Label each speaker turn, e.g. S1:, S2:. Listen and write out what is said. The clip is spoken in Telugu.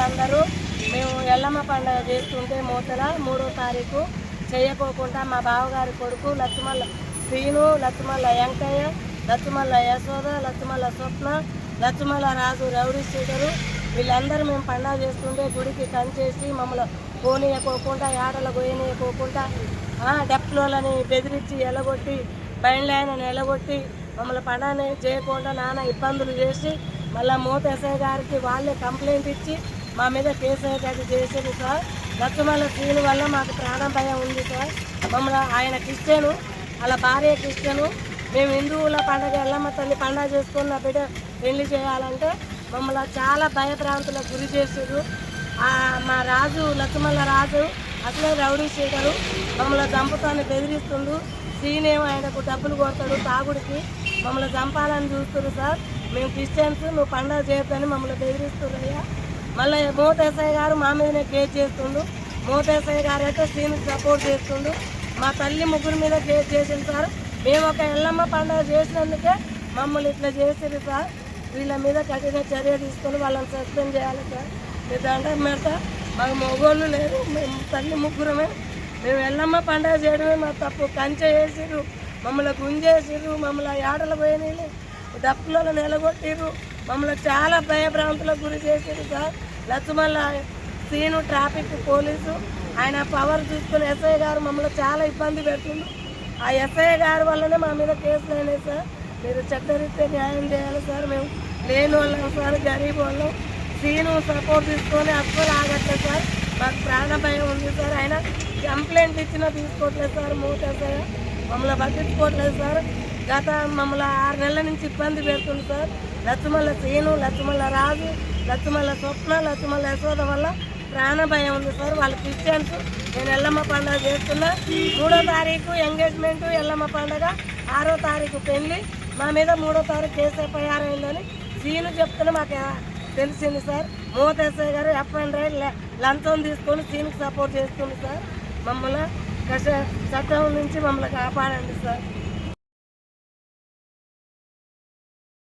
S1: వాళ్ళందరూ మేము ఎల్లమ్మ పండుగ చేస్తుంటే మూతల మూడో తారీఖు చేయకోకుండా మా బావగారి కొడుకు లక్ష్మల్ల శ్రీను లక్ష్మల్ల వెంకయ్య లక్ష్మల్ల యశోద లక్ష్మల్ల స్వప్న లక్ష్మల్ల రాజు రౌడీ వీళ్ళందరూ మేము పండుగ చేస్తుంటే గుడికి కంచేసి మమ్మల్ని పోనీయకోకుండా ఆటలు పోయనీయకోకుండా డెప్లోలని బెదిరించి ఎలగొట్టి బయలుదేరని ఎలగొట్టి మమ్మల్ని పండుగ చేయకుండా నానా ఇబ్బందులు చేసి మళ్ళీ మూత ఎస్ఐ గారికి వాళ్ళే కంప్లైంట్ ఇచ్చి మా మీద కేసు అయ్యేటట్టు చేసింది సార్. లక్ష్మణ శ్రీను వల్ల మాకు ప్రాణం భయం ఉంది సార్. మమ్మల్ని ఆయన క్రిస్టియను వాళ్ళ భార్య క్రిస్టియను మేము హిందువుల పండగ ఎల్లమ్మ తల్లి పండగ చేసుకున్న నా బిడ్డ పెళ్ళి చేయాలంటే మమ్మల్ని చాలా భయభ్రాంతులకు గురి చేసారు మా రాజు లక్ష్మణ రాజు అసలే రౌడీ శేఖరు మమ్మల్ని చంపుతాన్ని బెదిరిస్తుండు శ్రీనేమో ఆయనకు డబ్బులు కొడతాడు తాగుడికి. మమ్మల్ని చంపాలని చూస్తున్నారు సార్. మేము క్రిస్టియన్స్ నువ్వు పండగ చేయొద్దని మమ్మల్ని బెదిరిస్తున్నాయ్యా మళ్ళీ మోతేసయ్య గారు మా మీదనే కేసు చేస్తుండు. మోతేసయ్య గారు అయితే శ్రీనికి సపోర్ట్ చేస్తుండు. మా తల్లి ముగ్గురు మీద కేసు చేసింది సార్. మేము ఒక ఎల్లమ్మ పండుగ చేసినందుకే మమ్మల్ని ఇట్లా చేసింది సార్. వీళ్ళ మీద కఠిన చర్య తీసుకొని వాళ్ళని సస్పెండ్ చేయాలి సార్. లేదంటే మీద మాకు మగోళ్ళు లేరు. మేము తల్లి ముగ్గురమే. మేము ఎల్లమ్మ పండుగ చేయడమే మా తప్పు. కంచె వేసిర్రు. మమ్మల్ని గుంజేసిర్రు. మమ్మల్ని ఆటలు పోయినాయి డప్పులలో నిలగొట్టిర్రు. మమ్మల్ని చాలా భయభ్రాంతులకు గురి చేసింది sir. Lachchamalla Seenu traffic police ఆయన పవర్ చూసుకుని ఎస్ఐ గారు మమ్మల్ని చాలా ఇబ్బంది పెడుతుంది ఆ ఎస్ఐ గారి వల్లనే మా మీద కేసులు అయినాయి సార్. మీరు చట్టరీత్యా న్యాయం చేయాలి సార్. మేము లేని వాళ్ళం సార్ గరీబ్ వాళ్ళం. సీను సపోర్ట్ తీసుకొని అస్సలు ఆగట్లేదు సార్. మాకు ప్రాణ భయం ఉంది సార్. ఆయన కంప్లైంట్ ఇచ్చినా తీసుకోవట్లేదు సార్. మూటేసాయ మమ్మల్ని పట్టించుకోవట్లేదు సార్. గత మమ్మల్ని ఆరు నెలల నుంచి ఇబ్బంది పెడుతుంది సార్. లచ్చమల్ల సీను లచ్చమల్ల రాజు లచ్చమల్ల స్వప్న లచ్చమల్ల యశోద వల్ల ప్రాణ భయం ఉంది సార్. వాళ్ళు క్రిస్టియన్స్. నేను ఎల్లమ్మ పండుగ చేస్తున్నా. మూడో తారీఖు ఎంగేజ్మెంట్ ఎల్లమ్మ పండుగ. ఆరో తారీఖు పెళ్ళి మా మీద మూడో తారీఖు కేసు ఎఫ్ఐఆర్ అయిందని సీను చెప్తున్నా మాకు తెలిసింది సార్. మూతేశ్వర్ గారు ఎఫ్ అండ్ రైడ్ లంచం తీసుకొని సీన్కి సపోర్ట్ చేస్తుంది సార్. మమ్మల్ని కష చట్టం నుంచి మమ్మల్ని కాపాడండి సార్.